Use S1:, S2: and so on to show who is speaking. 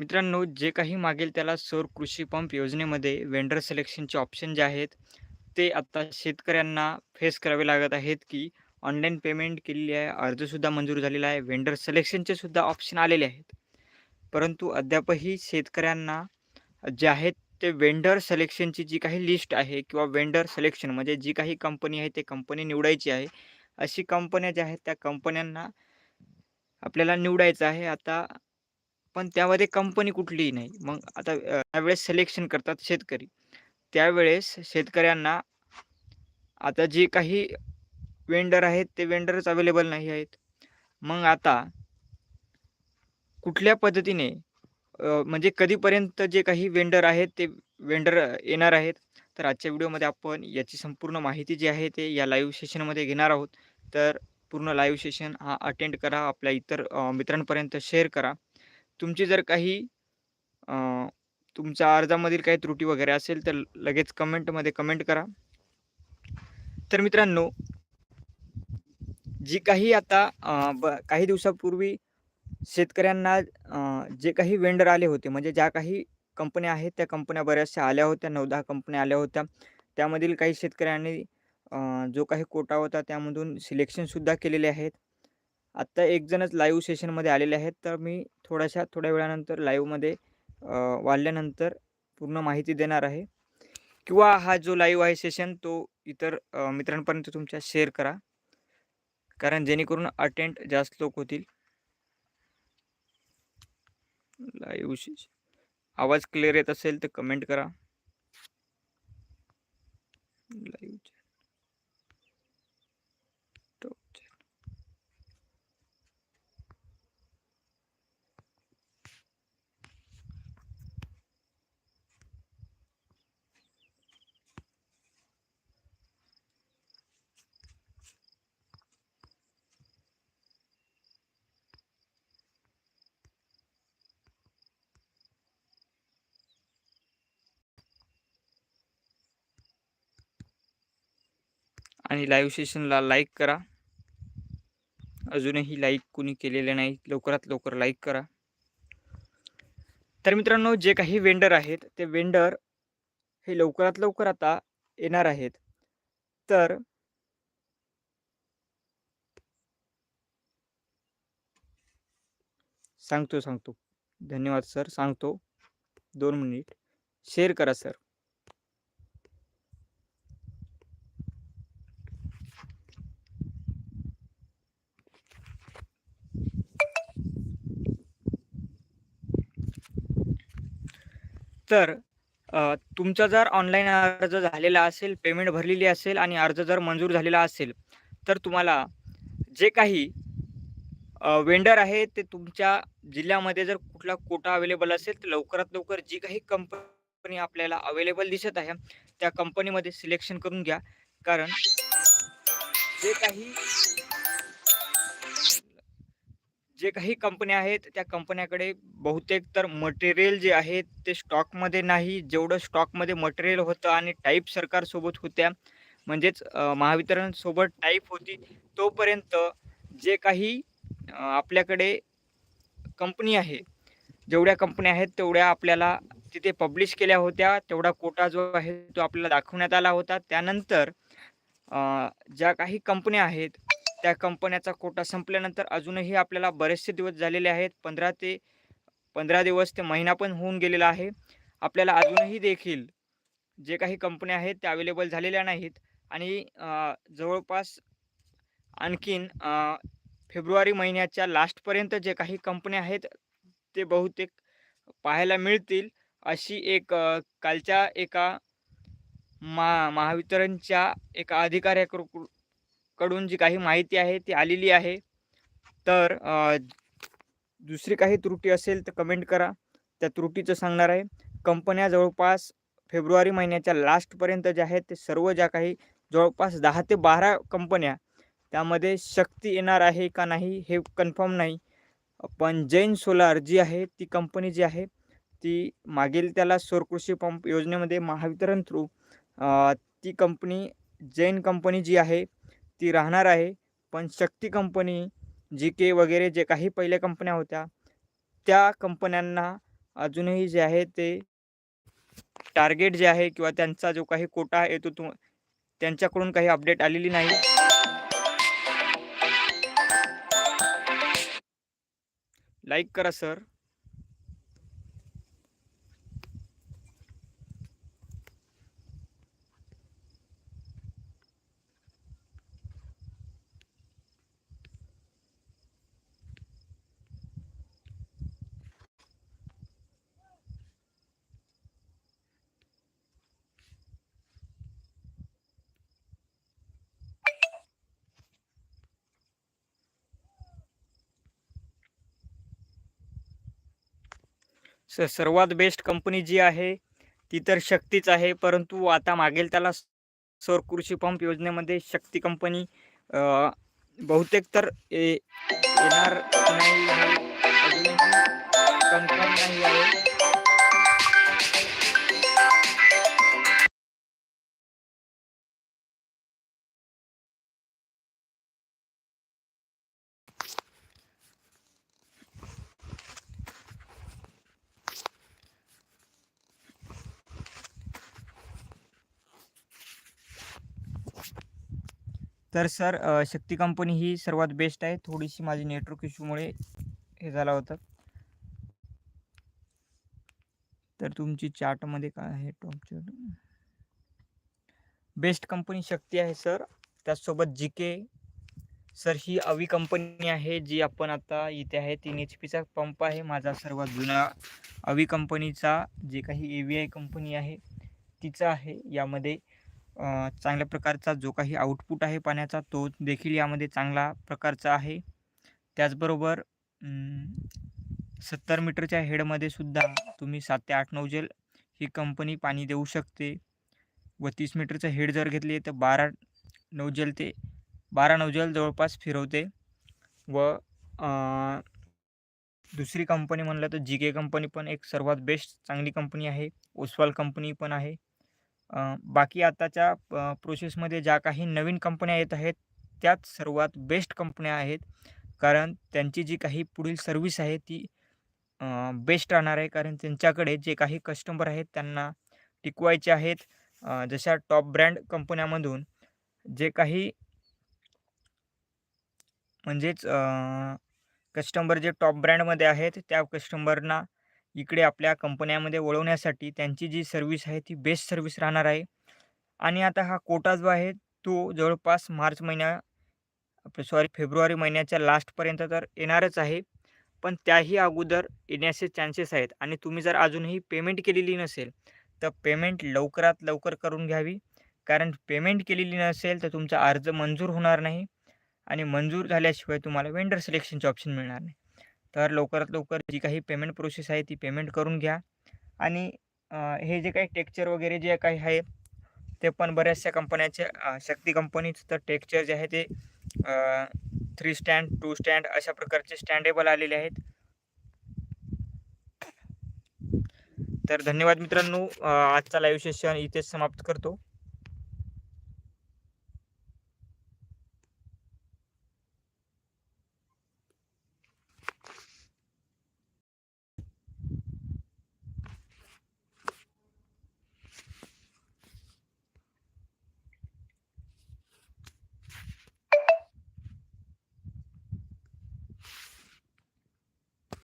S1: मित्रांनो, जे काही मागेल त्याला सौर कृषी पंप योजनेमध्ये वेंडर सिलेक्शनचे ऑप्शन जे आहेत, ते आता शेतकऱ्यांना फेस करावे लागत आहेत, की ऑनलाईन पेमेंट केलेली आहे, अर्जसुद्धा मंजूर झालेला आहे, वेंडर सिलेक्शनचे सुद्धा ऑप्शन आलेले आहेत. परंतु अद्यापही शेतकऱ्यांना जे आहेत ते वेंडर सिलेक्शनची जी काही लिस्ट आहे किंवा वेंडर सिलेक्शन म्हणजे जी काही कंपनी आहे, ते कंपनी निवडायची आहे. अशी कंपन्या ज्या आहेत, त्या कंपन्यांना आपल्याला निवडायचं आहे. आता पण त्यामध्ये कंपनी कुठलीही नाही. मग आता त्यावेळेस सिलेक्शन करतात शेतकरी. त्यावेळेस शेतकऱ्यांना आता जे काही वेंडर आहेत, ते वेंडरच अवेलेबल नाही आहेत. मग आता कुठल्या पद्धतीने म्हणजे कधीपर्यंत जे काही वेंडर आहेत, ते वेंडर येणार आहेत. तर आजच्या व्हिडिओमध्ये आपण याची संपूर्ण माहिती जी आहे, ते या लाईव्ह सेशनमध्ये घेणार आहोत. तर पूर्ण लाईव्ह सेशन हा अटेंड करा. आपल्या इतर मित्रांपर्यंत शेअर करा. तुमची जर काही तुमच्या अर्जामधील काही त्रुटी वगैरे असेल, तर लगेच कमेंटमध्ये कमेंट करा. तर मित्रांनो जी काही आता ब काही दिवसापूर्वी शेतकऱ्यांना जे काही वेंडर आले होते, म्हणजे ज्या काही कंपन्या आहेत, त्या कंपन्या बऱ्याचशा आल्या होत्या. नऊ दहा कंपन्या आल्या होत्या. त्यामधील काही शेतकऱ्यांनी जो काही कोटा होता, त्यामधून सिलेक्शनसुद्धा केलेले आहेत. आत्ता एक जणच लाईव्ह सेशनमध्ये आलेले आहेत. तर मी थोड्याशा थोड्या वेळानंतर लाईव्हमध्ये वाढल्यानंतर पूर्ण माहिती देणार आहे किंवा हा जो लाईव्ह आहे सेशन, तो इतर मित्रांपर्यंत तुमच्या शेअर करा. कारण जेणेकरून अटेंड जास्त लोक होतील. लाईव्ह सेशन आवाज क्लिअर येत असेल तर कमेंट करा. लाईव्ह आणि लाईव्ह सेशनला लाईक करा. अजूनही लाईक कुणी केलेले नाही, लवकरात लवकर लाईक करा. तर मित्रांनो, जे काही वेंडर आहेत, ते वेंडर हे लवकरात लवकर आता येणार आहेत. तर सांगतो, सांगतो. धन्यवाद सर. सांगतो. दोन मिनिट. शेअर करा सर. तर तुमचा जर ऑनलाईन अर्ज झालेला असेल, पेमेंट भरलेली असेल आणि अर्ज जर मंजूर झालेला असेल, तर तुम्हाला जे काही वेंडर आहे ते तुमच्या जिल्ह्यामध्ये जर कुठला कोटा अवेलेबल असेल, तर लवकरात लवकर जी काही कंपनी आपल्याला अवेलेबल दिसत आहे, त्या कंपनीमध्ये सिलेक्शन करून घ्या. कारण जे काही जे काही कंपन्या आहेत, त्या कंपन्याकडे बहुतेक तर मटेरियल जे आहे ते स्टॉकमध्ये नाही. जेवढं स्टॉकमध्ये मटेरियल होतं आणि टाईप सरकारसोबत होत्या, म्हणजेच महावितरणसोबत टाईप होती, तोपर्यंत जे काही आपल्याकडे कंपनी आहे, जेवढ्या कंपन्या आहेत तेवढ्या आपल्याला तिथे पब्लिश केल्या होत्या. तेवढा कोटा जो आहे तो आपल्याला दाखवण्यात आला होता. त्यानंतर ज्या काही कंपन्या आहेत, त्या कंपन्याचा कोटा संपल्यानंतर अजूनही आपल्याला बरेचसे दिवस झालेले आहेत. 15 ते 15 दिवस ते महिना पण होऊन गेलेला आहे. आपल्याला अजूनही देखील जे काही कंपन्या आहेत त्या अवेलेबल झालेल्या नाहीत आणि जवळपास आणखीन फेब्रुवारी महिन्याच्या लास्टपर्यंत जे काही कंपन्या आहेत, ते बहुतेक पाहायला मिळतील. अशी एक कालच्या एका मा महावितरणच्या एका अधिकाऱ्याकडून कडून जी काही माहिती आहे ती आलेली आहे. तर दुसरी काही त्रुटी असेल तर कमेंट करा. त्या त्रुटीचं सांगणार आहे. कंपन्या जवळपास फेब्रुवारी महिन्याच्या लास्टपर्यंत ज्या आहेत, ते सर्व ज्या काही जवळपास दहा ते 12 कंपन्या त्यामध्ये शक्ती येणार आहे का नाही हे कन्फर्म नाही. पण जैन सोलार जी आहे ती कंपनी जी आहे, ती मागील त्याला सौर पंप योजनेमध्ये महावितरण थ्रू ती कंपनी जैन कंपनी जी आहे, ती राहणार आहे. पण शक्ती कंपनी, जी के वगैरे जे काही पहिल्या कंपन्या होत्या, त्या कंपन्यांना अजूनही जे आहे ते टार्गेट जे आहे किंवा त्यांचा जो काही कोटा आहे तो तुम त्यांच्याकडून काही अपडेट आलेली नाही लाईक करा सर स सर्वात बेस्ट कंपनी जी आहे ती तर शक्तीच आहे. परंतु आता मागेल त्याला सौर कृषी पंप योजनेमध्ये शक्ती कंपनी बहुतेक तर ए- येणार नाही कन्फर्म नाही आहे. तर सर शक्ती कंपनी ही सर्वात बेस्ट आहे. थोडीशी माझी नेटवर्क इश्यूमुळे हे झालं होतं. तर तुमची चार्टमध्ये काय आहे? Top chart best company Shakti आहे सर. त्याचसोबत जी के सर ही अवी कंपनी आहे जी आपण आता इथे आहे. तीन एच पीचा पंप आहे. माझा सर्वात जुना अवी कंपनीचा जे काही ए व्ही आय कंपनी आहे तिचा आहे. यामध्ये चांगल्या प्रकारचा जो काही आउटपुट आहे पाण्याचा तो देखील यामध्ये चांगला प्रकारचा आहे. त्याचबरोबर सत्तर मीटरच्या हेडमध्ये सुद्धा तुम्ही सात ते आठ नौजेल ही कंपनी पाणी देऊ शकते. व तीस मीटरचं हेड जर घेतली तर बारा नौजेल ते बारा नौजल जवळपास फिरवते. व दुसरी कंपनी म्हणलं तर जी के कंपनी पण एक सर्वात बेस्ट चांगली कंपनी आहे. ओसवाल कंपनी पण आहे. बाकी आताच्या प प्रोसेसमध्ये ज्या काही नवीन कंपन्या येत आहेत त्याच सर्वात बेस्ट कंपन्या आहेत. कारण त्यांची जी काही पुढील सर्व्हिस आहे ती बेस्ट राहणार आहे. कारण त्यांच्याकडे जे काही कस्टमर आहेत त्यांना टिकवायचे आहेत. जशा टॉप ब्रँड कंपन्यामधून जे काही म्हणजेच कस्टमर जे टॉप ब्रँडमध्ये आहेत त्या कस्टमरना इकडे आपल्या कंपन्यामध्ये वळवण्यासाठी त्यांची जी सर्व्हिस आहे ती बेस्ट सर्व्हिस राहणार आहे. आणि आता हा कोटा जो आहे तो जवळपास मार्च महिन्या सॉरी फेब्रुवारी महिन्याच्या लास्टपर्यंत तर येणारच आहे. पण त्याही अगोदर येण्याचे चान्सेस आहेत. आणि तुम्ही जर अजूनही पेमेंट केलेली नसेल तर पेमेंट लवकरात लवकर करून घ्यावी. कारण पेमेंट केलेली नसेल तर तुमचा अर्ज मंजूर होणार नाही. आणि मंजूर झाल्याशिवाय तुम्हाला वेंडर सिलेक्शनचे ऑप्शन मिळणार नाही. तर लवकरात लवकर जी काही पेमेंट प्रोसेस आहे ती पेमेंट करून घ्या. आणि हे जे काही टेक्चर वगैरे जे काही आहे ते पण बऱ्याचशा कंपन्याचे शक्ती कंपनीचं तर टेक्चर जे आहे ते थ्री स्टँड टू स्टँड अशा प्रकारचे स्टँडेबल आलेले आहेत. तर धन्यवाद मित्रांनो. आजचा लाईव्ह सेशन इथेच समाप्त करतो.